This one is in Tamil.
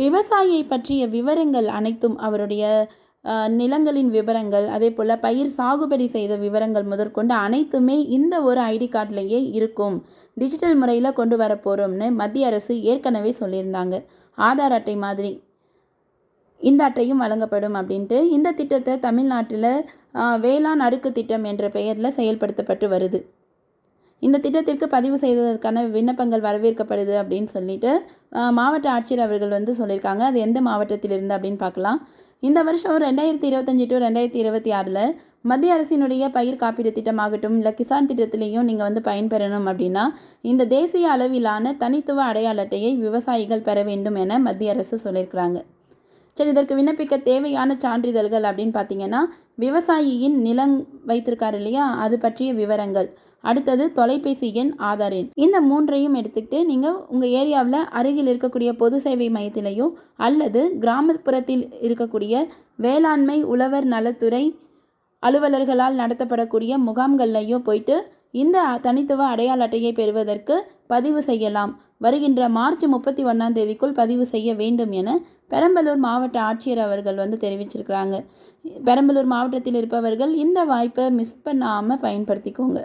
விவசாயியை பற்றிய விவரங்கள் அனைத்தும் அவருடைய நிலங்களின் விவரங்கள் அதே போல் பயிர் சாகுபடி செய்த விவரங்கள் முதற்கொண்டு அனைத்துமே இந்த ஒரு ஐடி கார்டிலேயே இருக்கும். டிஜிட்டல் முறையில் கொண்டு வர போகிறோம்னு மத்திய அரசு ஏற்கனவே சொல்லியிருந்தாங்க. ஆதார் அட்டை மாதிரி இந்த அட்டையும் வழங்கப்படும் அப்படின்ட்டு இந்த திட்டத்தை தமிழ்நாட்டில் வேளாண் அடுக்கு திட்டம் என்ற பெயரில் செயல்படுத்தப்பட்டு வருது. இந்த திட்டத்திற்கு பதிவு செய்ததற்கான விண்ணப்பங்கள் வரவேற்கப்படுது அப்படின்னு சொல்லிட்டு மாவட்ட ஆட்சியர் அவர்கள் வந்து சொல்லியிருக்காங்க. அது எந்த மாவட்டத்தில் இருந்து அப்படின்னு பார்க்கலாம். இந்த வருஷம் ரெண்டாயிரத்தி இருபத்தஞ்சி டு ரெண்டாயிரத்தி இருபத்தி ஆறில் மத்திய அரசினுடைய பயிர் காப்பீடு திட்டமாகட்டும் இல்லை கிசான் திட்டத்திலையும் நீங்கள் வந்து பயன்பெறணும் அப்படின்னா இந்த தேசிய அளவிலான தனித்துவ அடையாள அட்டையை விவசாயிகள் பெற வேண்டும் என மத்திய அரசு சொல்லியிருக்கிறாங்க. சரி இதற்கு விண்ணப்பிக்க தேவையான சான்றிதழ்கள் அப்படின்னு பார்த்தீங்கன்னா விவசாயியின் நிலம் வைத்திருக்காரு இல்லையா? அது பற்றிய விவரங்கள். அடுத்தது தொலைபேசி எண் ஆதார் எண். இந்த மூன்றையும் எடுத்துக்கிட்டு நீங்கள் உங்கள் ஏரியாவில் அருகில் இருக்கக்கூடிய பொது சேவை மையத்திலேயோ அல்லது கிராமப்புறத்தில் இருக்கக்கூடிய வேளாண்மை உழவர் நலத்துறை அலுவலர்களால் நடத்தப்படக்கூடிய முகாம்கள்லையோ போயிட்டு இந்த தனித்துவ அடையாள அட்டையை பெறுவதற்கு பதிவு செய்யலாம். வருகின்ற மார்ச் முப்பத்தி ஒன்றாம் தேதிக்குள் பதிவு செய்ய வேண்டும் என பெரம்பலூர் மாவட்ட ஆட்சியர் அவர்கள் வந்து தெரிவிச்சிருக்கிறாங்க. பெரம்பலூர் மாவட்டத்தில் இருப்பவர்கள் இந்த வாய்ப்பை மிஸ் பண்ணாமல் பயன்படுத்திக்கோங்க.